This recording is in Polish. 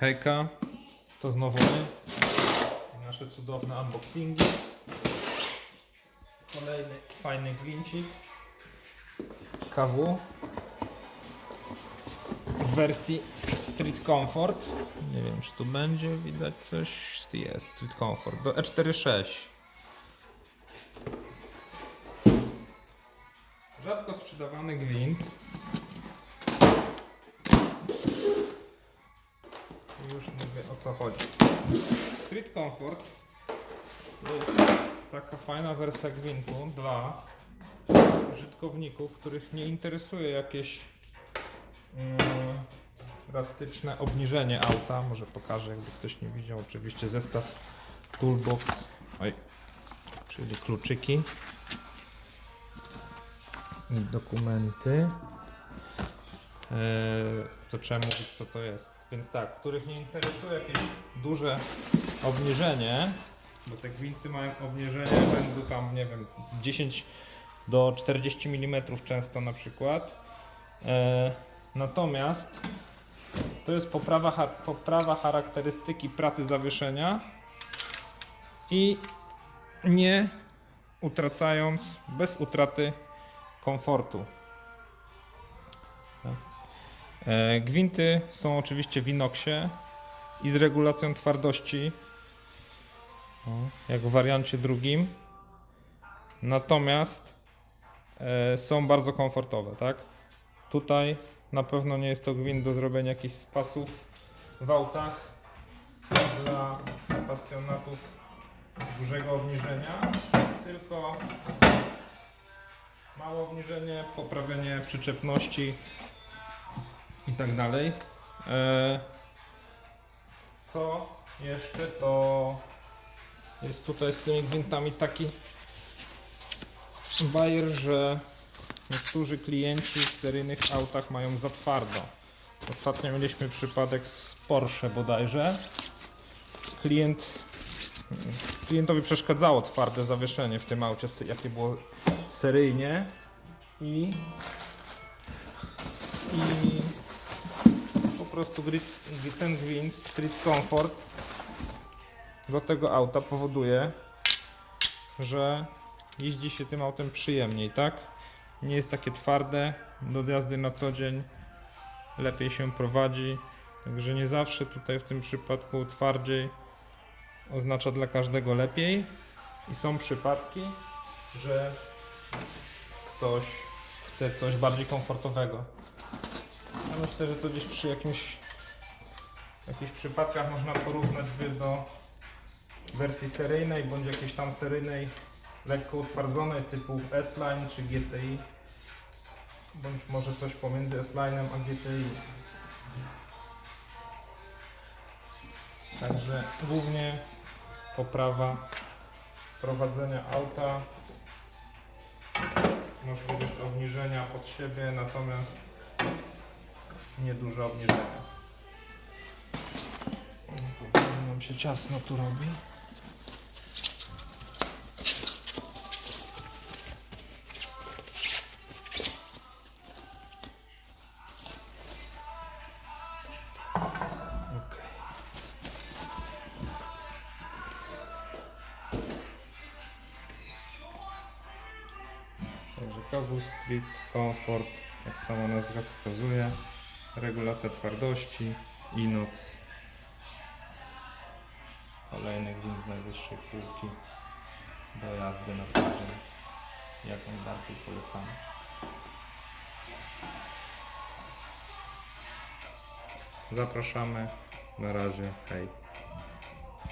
Hejka, to znowu my. Nasze cudowne unboxingi. Kolejny fajny gwincik. KW. W wersji Street Comfort. Nie wiem, czy tu będzie widać coś. Jest, Street Comfort. Do E E46. Rzadko sprzedawany gwint. Już mówię o co chodzi. Street Comfort to jest taka fajna wersja gwintu dla użytkowników, których nie interesuje jakieś mm, drastyczne obniżenie auta. Może pokażę, jakby ktoś nie widział. Oczywiście zestaw Toolbox, oj, czyli kluczyki i dokumenty. Eee, to mówić co to jest. Więc tak, których nie interesuje jakieś duże obniżenie, bo te gwinty mają obniżenie rzędu tam, nie wiem, 10 do 40 mm często na przykład. Eee, natomiast to jest poprawa, poprawa charakterystyki pracy zawieszenia i nie utracając, bez utraty komfortu. E, Gwinty są oczywiście w inoxie i z regulacją twardości, jak w wariancie drugim. Natomiast e, są bardzo komfortowe, tak? Tutaj na pewno nie jest to gwint do zrobienia jakichś spasów w autach dla pasjonatów dużego obniżenia, tylko małe obniżenie, poprawienie przyczepności i tak dalej. E, Co jeszcze to jest tutaj z tymi gwintami taki bajer, że niektórzy klienci w seryjnych autach mają za twardo. Ostatnio mieliśmy przypadek z Porsche bodajże. Klient, klientowi przeszkadzało twarde zawieszenie w tym aucie, jakie było seryjnie i, i prostu ten gwint Street Comfort do tego auta powoduje, że jeździ się tym autem przyjemniej, tak? Nie jest takie twarde do jazdy na co dzień, lepiej się prowadzi, także nie zawsze tutaj w tym przypadku twardziej oznacza dla każdego lepiej i są przypadki, że ktoś chce coś bardziej komfortowego. Myślę, że to gdzieś przy jakimś jakichś przypadkach można porównać do wersji seryjnej bądź jakiejś tam seryjnej lekko utwardzonej typu S-Line czy GTI bądź może coś pomiędzy S-Line'em a GTI. Także głównie poprawa prowadzenia auta, możliwość obniżenia pod siebie, natomiast nieduże obniżenia. Nam się ciasno tu robi. Także KW Street Comfort, jak sama nazwa wskazuje, regulacja twardości, inox, kolejny gwint z najwyższej półki do jazdy na co dzień, jak najbardziej polecamy. Zapraszamy, na razie, hej.